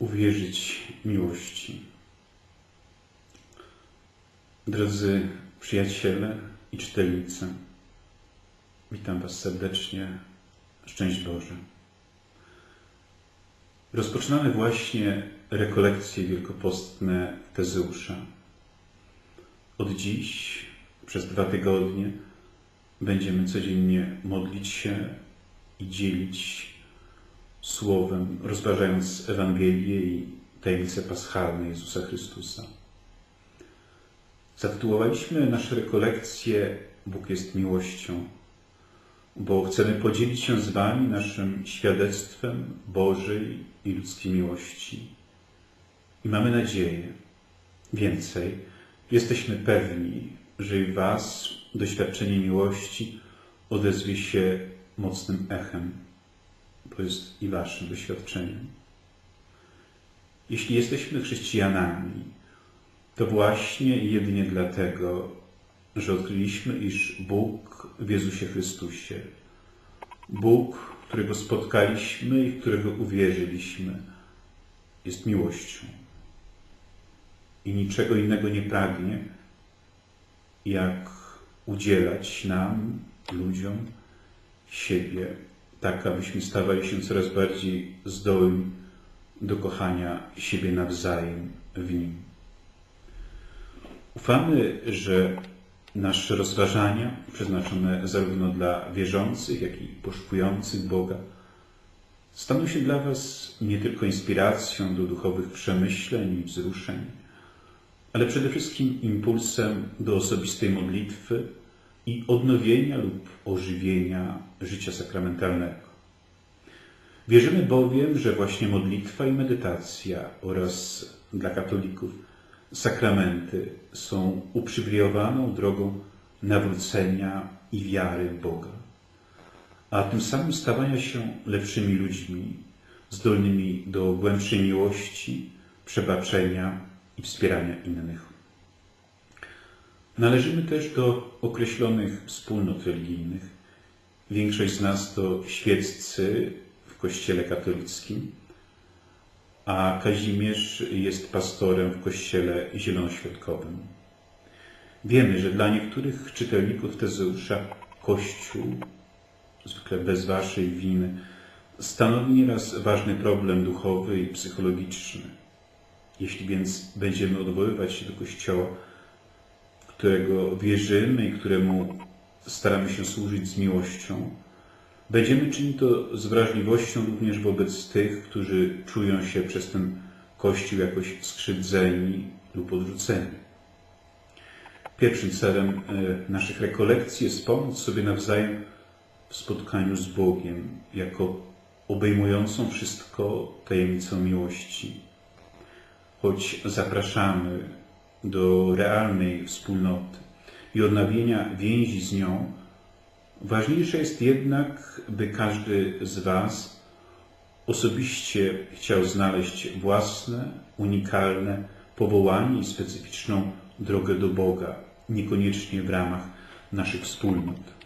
uwierzyć miłości. Drodzy przyjaciele i czytelnicy, witam Was serdecznie. Szczęść Boże. Rozpoczynamy właśnie rekolekcje wielkopostne Tezeusza. Od dziś przez dwa tygodnie będziemy codziennie modlić się i dzielić słowem, rozważając Ewangelię i tajemnice paschalne Jezusa Chrystusa. Zatytułowaliśmy nasze rekolekcje Bóg jest miłością, bo chcemy podzielić się z Wami naszym świadectwem Bożej i ludzkiej miłości. I mamy nadzieję, więcej, jesteśmy pewni, że i Was doświadczenie miłości odezwie się mocnym echem, bo jest i Waszym doświadczeniem. Jeśli jesteśmy chrześcijanami, to właśnie i jedynie dlatego, że odkryliśmy, iż Bóg w Jezusie Chrystusie, Bóg, którego spotkaliśmy i którego uwierzyliśmy, jest miłością. I niczego innego nie pragnie, jak udzielać nam, ludziom, siebie, tak abyśmy stawali się coraz bardziej zdolni do kochania siebie nawzajem w Nim. Ufamy, że nasze rozważania, przeznaczone zarówno dla wierzących, jak i poszukujących Boga, staną się dla Was nie tylko inspiracją do duchowych przemyśleń i wzruszeń, ale przede wszystkim impulsem do osobistej modlitwy i odnowienia lub ożywienia życia sakramentalnego. Wierzymy bowiem, że właśnie modlitwa i medytacja oraz dla katolików sakramenty są uprzywilejowaną drogą nawrócenia i wiary w Boga, a tym samym stawania się lepszymi ludźmi, zdolnymi do głębszej miłości, przebaczenia i wspierania innych. Należymy też do określonych wspólnot religijnych. Większość z nas to świeccy w Kościele katolickim, a Kazimierz jest pastorem w Kościele Zielonoświątkowym. Wiemy, że dla niektórych czytelników Tezeusza Kościół, zwykle bez waszej winy, stanowi nieraz ważny problem duchowy i psychologiczny. Jeśli więc będziemy odwoływać się do Kościoła, którego wierzymy i któremu staramy się służyć z miłością, będziemy czynić to z wrażliwością również wobec tych, którzy czują się przez ten Kościół jakoś skrzywdzeni lub odrzuceni. Pierwszym celem e, naszych rekolekcji jest pomóc sobie nawzajem w spotkaniu z Bogiem, jako obejmującą wszystko tajemnicą miłości. Choć zapraszamy do realnej wspólnoty i odnawienia więzi z nią, ważniejsze jest jednak, by każdy z Was osobiście chciał znaleźć własne, unikalne powołanie i specyficzną drogę do Boga, niekoniecznie w ramach naszych wspólnot.